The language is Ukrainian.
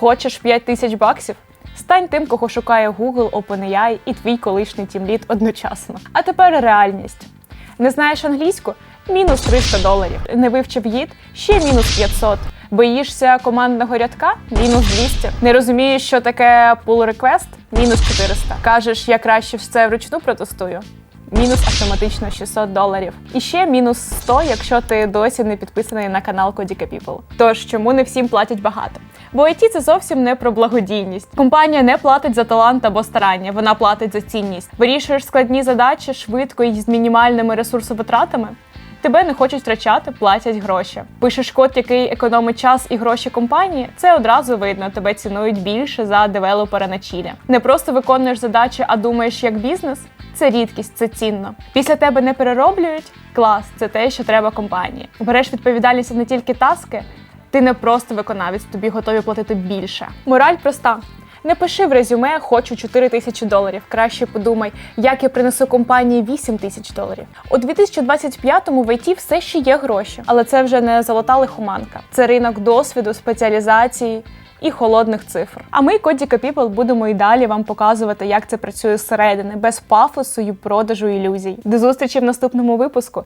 Хочеш 5 тисяч баксів? Стань тим, кого шукає Google, OpenAI і твій колишній тімліт одночасно. А тепер реальність. Не знаєш англійську? Мінус 300 доларів. Не вивчив гід? Ще мінус 500. Боїшся командного рядка? Мінус 200. Не розумієш, що таке pull request? Мінус 400. Кажеш, я краще все вручну протестую? Мінус автоматично 600 доларів. І ще мінус 100, якщо ти досі не підписаний на канал Codica People. Тож чому не всім платять багато? Бо IT – це зовсім не про благодійність. Компанія не платить за талант або старання, вона платить за цінність. Вирішуєш складні задачі швидко і з мінімальними ресурсовитратами. Тебе не хочуть втрачати, платять гроші. Пишеш код, який економить час і гроші компанії. Це одразу видно. Тебе цінують більше за девелопера на чілі. Не просто виконуєш задачі, а думаєш як бізнес. Це рідкість, це цінно. Після тебе не перероблюють. Клас, це те, що треба компанії. Береш відповідальність не тільки таски. Ти не просто виконавець, тобі готові платити більше. Мораль проста. Не пиши в резюме хочу 4 тисячі доларів. Краще подумай, як я принесу компанії 8 тисяч доларів. У 2025-му в ІТ все ще є гроші, але це вже не золота лихоманка. Це ринок досвіду, спеціалізації. І холодних цифр. А ми, Codica People, будемо і далі вам показувати, як це працює зсередини, без пафосу і продажу ілюзій. До зустрічі в наступному випуску.